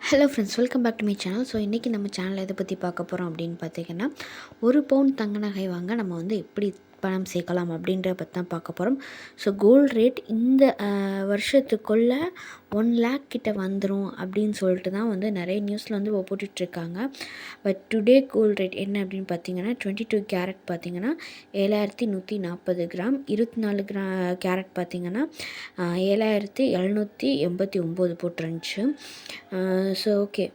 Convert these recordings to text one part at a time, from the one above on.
Hello friends welcome back to my channel so இன்றைக்கி நம்ம சேனலை எதை பற்றி பார்க்க போகிறோம் அப்படின்னு பார்த்தீங்கன்னா ஒரு பவுன் தங்க நகை வாங்க நம்ம வந்து எப்படி பணம் சேர்க்கலாம் அப்படின்ற பற்றி தான் பார்க்க போகிறோம் ஸோ கோல்டு ரேட் இந்த வருஷத்துக்குள்ள ஒன் லேக் கிட்ட வந்துடும் அப்படின்னு சொல்லிட்டு தான் வந்து நிறைய நியூஸில் வந்து போட்டுட்ருக்காங்க பட் டுடே கோல்டு ரேட் என்ன அப்படின்னு பார்த்தீங்கன்னா டுவெண்ட்டி டூ கேரட் பார்த்தீங்கன்னா ஏழாயிரத்தி நூற்றி நாற்பது கிராம். இருபத்தி நாலு கிரா கேரட் பார்த்தீங்கன்னா ஏழாயிரத்தி எழுநூற்றி எண்பத்தி ஒம்பது போட்டுருந்துச்சு. ஸோ ஓகே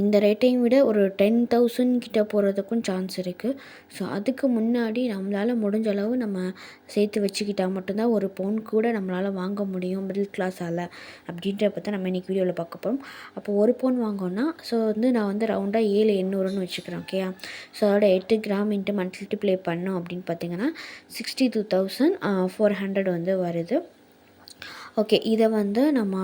இந்த ரேட்டையும் விட ஒரு டென் தௌசண்ட் கிட்ட போகிறதுக்கும் சான்ஸ் இருக்குது ஸோ அதுக்கு முன்னாடி நம்மளால் முடிஞ்ச அளவு நம்ம சேர்த்து வச்சுக்கிட்டால் மட்டும்தான் ஒரு பவுன் கூட நம்மளால் வாங்க முடியும் மிடில் கிளாஸால் அப்படின்ற தான் நம்ம இன்றைக்கி வீடியோவில் பார்க்க போகிறோம் அப்போ ஒரு பவுன் வாங்கோன்னா ஸோ வந்து நான் வந்து ரவுண்டாக ஏழு எண்ணூறுன்னு வச்சுக்கிறேன் ஓகேயா ஸோ அதோட எட்டு கிராம் இன்ட்டு மல்டிப்ளை பண்ணோம் அப்படின்னு பார்த்தீங்கன்னா sixty two thousand four hundred வந்து வருது. ஓகே இதை வந்து நம்ம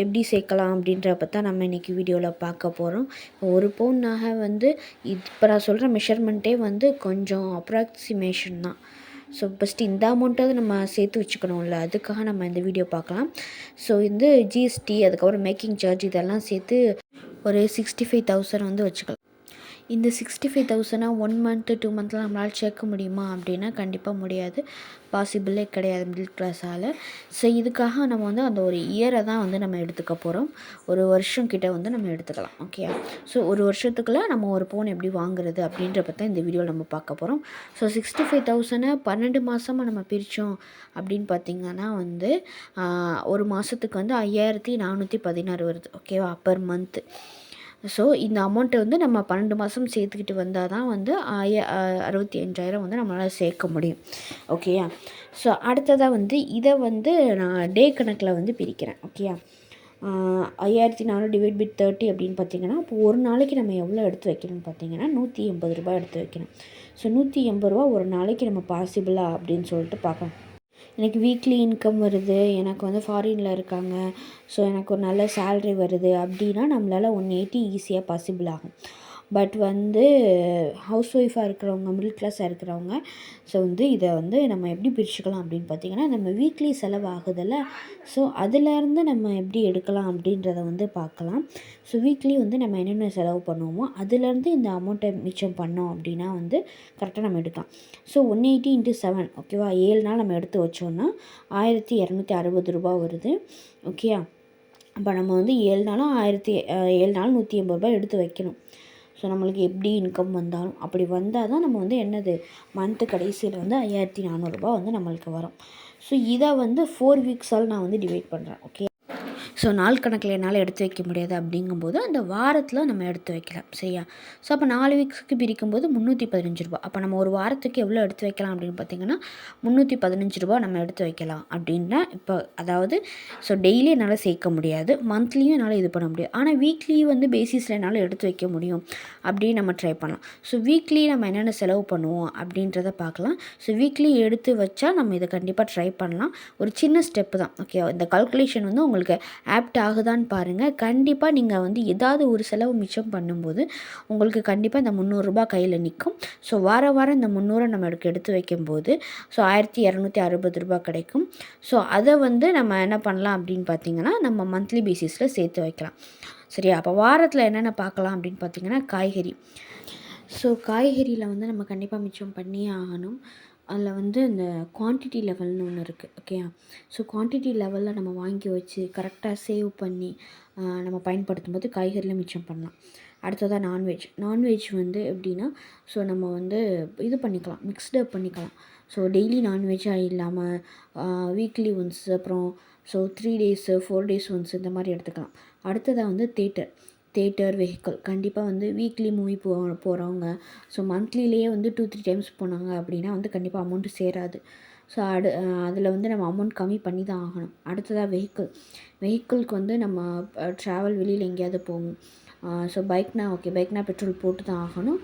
எப்படி சேர்க்கலாம் அப்படின்றப்ப தான் நம்ம இன்றைக்கி வீடியோவில் பார்க்க போகிறோம் ஒரு பவுன் நகை வந்து இப்போ நான் சொல்கிற மெஷர்மெண்ட்டே வந்து கொஞ்சம் அப்ராக்சிமேஷன் தான். ஸோ ஃபஸ்ட்டு இந்த அமௌண்ட்டாவது நம்ம சேர்த்து வச்சுக்கணும்ல அதுக்காக நம்ம இந்த வீடியோ பார்க்கலாம். ஸோ வந்து ஜிஎஸ்டி அதுக்கப்புறம் மேக்கிங் சார்ஜ் இதெல்லாம் சேர்த்து ஒரு சிக்ஸ்டி ஃபைவ் தௌசண்ட் வந்து வச்சுக்கலாம். இந்த சிக்ஸ்டி ஃபைவ் தௌசண்டாக ஒன் மந்த்து டூ மந்த்தில் நம்மளால் சேர்க்க முடியுமா அப்படின்னா கண்டிப்பாக முடியாது. பாசிபிளே கிடையாது மிடில் கிளாஸால் ஸோ இதுக்காக நம்ம வந்து அந்த ஒரு இயரை தான் வந்து நம்ம எடுத்துக்க போகிறோம் ஒரு வருஷம் கிட்ட வந்து நம்ம எடுத்துக்கலாம் ஓகே ஸோ ஒரு வருஷத்துக்குள்ளே நம்ம ஒரு ஃபோன் எப்படி வாங்குறது அப்படின்ற பற்றி இந்த வீடியோவில் நம்ம பார்க்க போகிறோம் ஸோ சிக்ஸ்டி ஃபைவ் தௌசண்டை பன்னெண்டு மாதமாக நம்ம பிரித்தோம் அப்படின்னு பார்த்திங்கன்னா வந்து ஒரு மாதத்துக்கு வந்து ஐயாயிரத்தி நானூற்றி பதினாறு வருது ஓகேவா பர் மந்த்து ஸோ இந்த அமௌண்ட்டை வந்து நம்ம பன்னெண்டு மாதம் சேர்த்துக்கிட்டு வந்தால் தான் வந்து ஆய அறுபத்தி அஞ்சாயிரம் வந்து நம்மளால் சேர்க்க முடியும். ஓகேயா ஸோ அடுத்ததாக வந்து இதை வந்து நான் டே கணக்கில் வந்து பிரிக்கிறேன். ஓகேயா ஐயாயிரத்தி நானூறு டிவைட் பை தேர்ட்டி அப்படின்னு பார்த்தீங்கன்னா இப்போ ஒரு நாளைக்கு நம்ம எவ்வளோ எடுத்து வைக்கணும்னு பார்த்தீங்கன்னா நூற்றி எண்பது ரூபாய் எடுத்து வைக்கணும். ஸோ நூற்றி எண்பது ரூபா ஒரு நாளைக்கு நம்ம பாசிபிளா அப்படின்னு சொல்லிட்டு பார்க்கணும். எனக்கு வீக்லி இன்கம் வருது எனக்கு வந்து ஃபாரினில் இருக்காங்க ஸோ எனக்கு ஒரு நல்ல சேல்ரி வருது அப்படின்னா நம்மளால் ஒன் எயிட்டி ஈஸியாக பாசிபிள் ஆகும். பட் வந்து ஹவுஸ் ஒய்ஃபாக இருக்கிறவங்க மிடில் கிளாஸாக இருக்கிறவங்க ஸோ வந்து இதை வந்து நம்ம எப்படி பிரிச்சுக்கலாம் அப்படின்னு பார்த்தீங்கன்னா நம்ம வீக்லி செலவாகுதில்ல. ஸோ அதுலேருந்து நம்ம எப்படி எடுக்கலாம் அப்படின்றத வந்து பார்க்கலாம். ஸோ வீக்லி வந்து நம்ம என்னென்ன செலவு பண்ணுவோமோ அதுலேருந்து இந்த அமௌண்ட்டை மிச்சம் பண்ணோம் அப்படின்னா வந்து கரெக்டாக நம்ம எடுக்கலாம். So one eighty into seven ஓகேவா ஏழு நாள் நம்ம எடுத்து வச்சோன்னா ஆயிரத்தி இரநூத்தி அறுபது ரூபா வருது ஓகேயா அப்போ நம்ம வந்து ஏழு நாளும் ஆயிரத்தி ஏழு நாள் நூற்றி எண்பது ரூபாய் எடுத்து வைக்கணும். ஸோ நம்மளுக்கு எப்படி இன்கம் வந்தாலும் அப்படி வந்தால் தான் நம்ம வந்து என்னது மந்த்து கடைசியில் வந்து ஐயாயிரத்தி நானூறுரூபா வந்து நம்மளுக்கு வரும். ஸோ இதை வந்து ஃபோர் வீக்ஸால் நான் வந்து டிவைட் பண்ணுறேன் ஓகே ஸோ நாள் கணக்கில் என்னால் எடுத்து வைக்க முடியாது அப்படிங்கும்போது அந்த வாரத்தில் நம்ம எடுத்து வைக்கலாம் சரியா? ஸோ அப்போ நாலு வீக்ஸுக்கு பிரிக்கும்போது முந்நூற்றி பதினஞ்சு ரூபா. அப்போ நம்ம ஒரு வாரத்துக்கு எவ்வளோ எடுத்து வைக்கலாம் அப்படின்னு பார்த்தீங்கன்னா முந்நூற்றி பதினஞ்சு ரூபா நம்ம எடுத்து வைக்கலாம் அப்படின்னா இப்போ அதாவது ஸோ டெய்லி என்னால் சேர்க்க முடியாது. மந்த்லியும் என்னால் இது பண்ண முடியாது. ஆனால் வீக்லி வந்து பேசிஸில் என்னால் எடுத்து வைக்க முடியும் அப்படின்னு நம்ம ட்ரை பண்ணலாம். ஸோ வீக்லி நம்ம என்னென்ன செலவு பண்ணுவோம் அப்படின்றத பார்க்கலாம். ஸோ வீக்லி எடுத்து வச்சா நம்ம இதை கண்டிப்பாக ட்ரை பண்ணலாம். ஒரு சின்ன ஸ்டெப்பு தான் ஓகே இந்த கால்குலேஷன் வந்து உங்களுக்கு ஆப்ட் ஆகுதான்னு பாருங்கள் கண்டிப்பாக நீங்கள் வந்து ஏதாவது ஒரு செலவு மிச்சம் பண்ணும்போது உங்களுக்கு கண்டிப்பாக இந்த முந்நூறுரூபா கையில் நிற்கும் ஸோ வார வாரம் இந்த முந்நூறை நம்ம எடுத்து வைக்கும்போது ஸோ ஆயிரத்தி இரநூத்தி அறுபது ரூபா கிடைக்கும். ஸோ அதை வந்து நம்ம என்ன பண்ணலாம் அப்படின்னு பார்த்தீங்கன்னா நம்ம மந்த்லி பேசிஸில் சேர்த்து வைக்கலாம். சரியா? அப்போ வாரத்தில் என்னென்ன பார்க்கலாம் அப்படின்னு பார்த்தீங்கன்னா காய்கறி. ஸோ காய்கறியில் வந்து நம்ம கண்டிப்பாக மிச்சம் பண்ணியே ஆகணும். அதில் வந்து இந்த குவான்டிட்டி லெவல்னு ஒன்று இருக்குது ஓகேயா ஸோ குவான்டிட்டி லெவலில் நம்ம வாங்கி வச்சு கரெக்டாக சேவ் பண்ணி நம்ம பயன்படுத்தும் போது காய்கறியில் மிச்சம் பண்ணலாம். அடுத்ததாக நான்வெஜ் நான்வெஜ் வந்து எப்படின்னா ஸோ நம்ம வந்து இது பண்ணிக்கலாம் மிக்ஸ்டு பண்ணிக்கலாம். ஸோ டெய்லி நான்வெஜ்ஜாக இல்லாமல் வீக்லி ஒன்ஸ் அப்புறம் so three days four days once இந்த மாதிரி எடுத்துக்கலாம். அடுத்ததாக வந்து தேட்டர் தேட்டர் வெஹிக்கிள் கண்டிப்பாக வந்து வீக்லி மூவி போ போகிறவங்க ஸோ மந்த்லிலேயே வந்து டூ த்ரீ டைம்ஸ் போனாங்க அப்படின்னா வந்து கண்டிப்பாக அமௌண்ட்டு சேராது. ஸோ அடு அதில் வந்து நம்ம அமௌண்ட் கம்மி பண்ணி தான் ஆகணும். அடுத்ததாக வெஹிக்கிள் வெஹிக்கிள்க்கு வந்து நம்ம ட்ராவல் வெளியில் எங்கேயாவது போகும் ஸோ பைக்னா ஓகே பைக்னால் பெட்ரோல் போட்டு தான் ஆகணும்.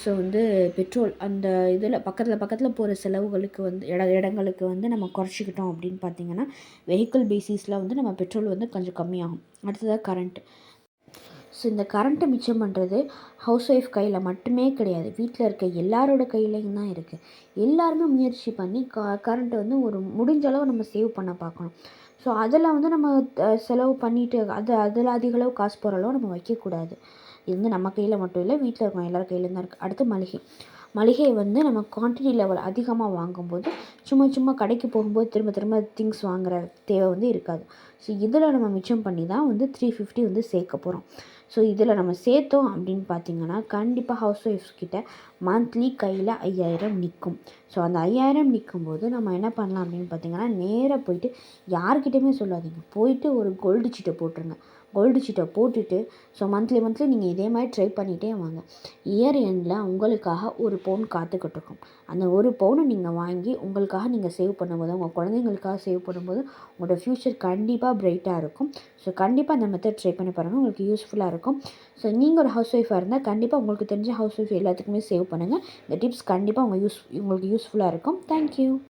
ஸோ வந்து பெட்ரோல் அந்த இதில் பக்கத்தில் பக்கத்தில் போகிற செலவுகளுக்கு வந்து இட இடங்களுக்கு வந்து நம்ம குறைச்சிக்கிட்டோம் அப்படின்னு பார்த்தீங்கன்னா வெஹிக்கிள் பேசிஸில் வந்து நம்ம பெட்ரோல் வந்து கொஞ்சம் கம்மியாகும். அடுத்ததாக கரண்ட்டு ஸோ இந்த கரண்ட்டை மிச்சம் பண்ணுறது ஹவுஸ் ஒய்ஃப் கையில் மட்டுமே கிடையாது. வீட்டில் இருக்க எல்லாரோட கையிலையும் தான் இருக்குது எல்லாருமே முயற்சி பண்ணி க கரண்ட்டை வந்து ஒரு முடிஞ்ச அளவு நம்ம சேவ் பண்ண பார்க்கணும். ஸோ அதில் வந்து நம்ம செலவு பண்ணிவிட்டு அது அதில் அதிகளவு காசு போகிற அளவு நம்ம வைக்கக்கூடாது. இது வந்து நம்ம கையில் மட்டும் இல்லை வீட்டில் இருக்கோம் எல்லார் கையிலேருந்து தான் இருக்குது அடுத்து மளிகை. மளிகை வந்து நம்ம குவான்டிட்டி லெவல் அதிகமாக வாங்கும்போது சும்மா சும்மா கடைக்கு போகும்போது திரும்ப திரும்ப திங்ஸ் வாங்குகிற தேவை வந்து இருக்காது. ஸோ இதில் நம்ம மிச்சம் பண்ணி தான் வந்து த்ரீ ஃபிஃப்டி வந்து சேர்க்க போகிறோம் ஸோ இதில் நம்ம சேர்த்தோம் அப்படின்னு பார்த்தீங்கன்னா கண்டிப்பாக ஹவுஸ் ஒய்ஃப்ஸ் கிட்ட மந்த்லி கையில் ஐயாயிரம் நிற்கும் ஸோ அந்த ஐயாயிரம் நிற்கும்போது நம்ம என்ன பண்ணலாம் அப்படின்னு பார்த்தீங்கன்னா நேராக போயிட்டு யார்கிட்டையுமே சொல்லாதீங்க. போயிட்டு ஒரு கோல்டு சீட்டை போட்டுருங்க. கோல்டு சீட்டை போட்டுட்டு ஸோ மந்த்லி மந்த்லி நீங்கள் இதே மாதிரி ட்ரை பண்ணிகிட்டே வாங்க. இயர் எண்டில் உங்களுக்காக ஒரு பவுன் காத்துக்கிட்டு இருக்கும் அந்த ஒரு பவுனை நீங்கள் வாங்கி உங்களுக்காக நீங்கள் சேவ் பண்ணும்போது உங்கள் குழந்தைங்களுக்காக சேவ் பண்ணும்போது உங்களோட ஃப்யூச்சர் கண்டிப்பாக பிரைட்டாக இருக்கும். ஸோ கண்டிப்பாக அந்த மெத்தட் ட்ரை பண்ணி பாருங்கள் உங்களுக்கு யூஸ்ஃபுல்லாக இருக்கும். ஸோ நீங்கள் ஒரு ஹவுஸ் ஒய்ஃபாக இருந்தால் கண்டிப்பாக உங்களுக்கு தெரிஞ்ச ஹவுஸ் ஒய்ஃப் எல்லாத்துக்குமே சேவ் பண்ணுங்கள் இந்த டிப்ஸ் கண்டிப்பாக உங்கள் யூஸ் உங்களுக்கு யூஸ்ஃபுல்லாக இருக்கும். தேங்க்யூ